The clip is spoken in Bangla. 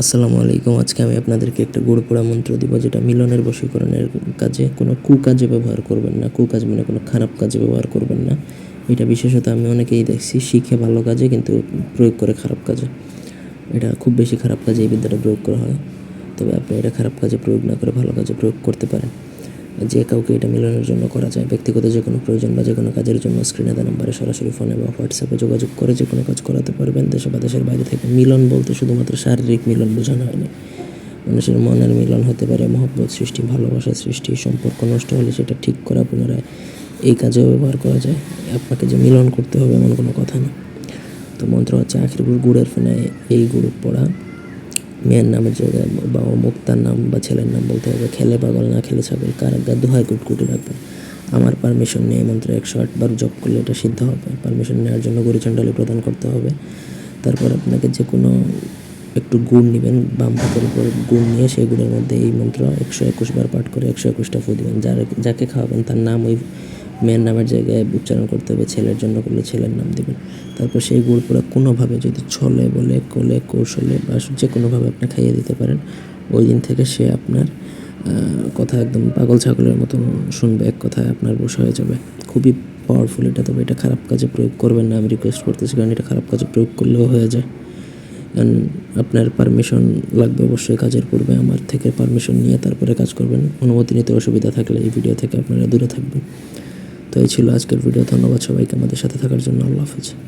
আসসালামু আলাইকুম। আজকে আমি আপনাদেরকে একটা গুড় পোড়া মন্ত্র দিব, যেটা মিলনের বশীকরণের কাজে কোনো কুকাজে ব্যবহার করবেন না। কুকাজ মানে কোনো খারাপ কাজে ব্যবহার করবেন না। এটা বিশেষত আমি অনেকেই দেখছি শিখে ভালো কাজে, কিন্তু প্রয়োগ করে খারাপ কাজে। এটা খুব বেশি খারাপ কাজে এই বিদ্যাটা প্রয়োগ করা হয়। তবে আপনি এটা খারাপ কাজে প্রয়োগ না করে ভালো কাজে প্রয়োগ করতে পারেন। যে কাউকে এটা মিলনের জন্য করা যায়। ব্যক্তিগত যে কোনো প্রয়োজন বা যে কোনো কাজের জন্য স্ক্রিনে দেওয়া নাম্বারে সরাসরি ফোনে বা হোয়াটসঅ্যাপে যোগাযোগ করে যে কোনো কাজ করাতে পারবেন। দেশে বা দেশের বাইরে থেকে মিলন বলতে শুধুমাত্র শারীরিক মিলন বোঝানো হয়নি। মানুষের মনের মিলন হতে পারে, মহব্বত সৃষ্টি, ভালোবাসা সৃষ্টি, সম্পর্ক নষ্ট হলে সেটা ঠিক করা পুনরায় এই কাজেও ব্যবহার করা যায়। আপনাকে যে মিলন করতে হবে এমন কোনো কথা না। তো মন্ত্র হচ্ছে আখের গুড়, গুড়ের ফেনায় এই গুড় পড়া। মেয়ের নামের জায়গায় বা মুক্তার নাম বা ছেলের নাম বলতে হবে, খেলে পাগল, না খেলে ছাগল, কার আজ্ঞা? দোহায় কুটকুটি রাখবেন আমার পারমিশন নিয়ে মন্ত্র একশো আটবার জপ করলে এটা সিদ্ধ হবে। পারমিশন নেওয়ার জন্য গরিচণ্ডালি প্রদান করতে হবে। তারপর আপনাকে যে কোনো একটু গুড় নেবেন, বাম হাতের উপর গুড় নিয়ে সেই মধ্যে এই মন্ত্র একশো একুশ বার পাঠ করে একশো একুশটা ফু দিবেন। যার যাকে খাওয়াবেন তার নাম ওই মেয়ের নামের জায়গায় উচ্চারণ করতে হবে, ছেলের জন্য করলে ছেলের নাম দেবেন। তারপর সেই গুড় কোনোভাবে যদি ছলে বলে, কোলে, কৌশলে বা যে কোনোভাবে আপনি খাইয়ে দিতে পারেন, ওই দিন থেকে সে আপনার কথা একদম পাগল ছাগলের মতন শুনবে, এক কথায় আপনার বসে হয়ে যাবে। খুবই পাওয়ারফুল এটা, তবে এটা খারাপ কাজে প্রয়োগ করবেন না, আমি রিকোয়েস্ট করতেছি, কারণ এটা খারাপ কাজে প্রয়োগ করলেও হয়ে যায়। কারণ আপনার পারমিশন লাগবে অবশ্যই কাজের পূর্বে, আমার থেকে পারমিশন নিয়ে তারপরে কাজ করবেন। অনুমতি নিতে অসুবিধা থাকলে এই ভিডিও থেকে আপনারা দূরে থাকবেন। তো এই ছিল আজকের ভিডিও। ধন্যবাদ সবাইকে। আমাদের সাথে থাকার জন্য আল্লাহ হাফিজ।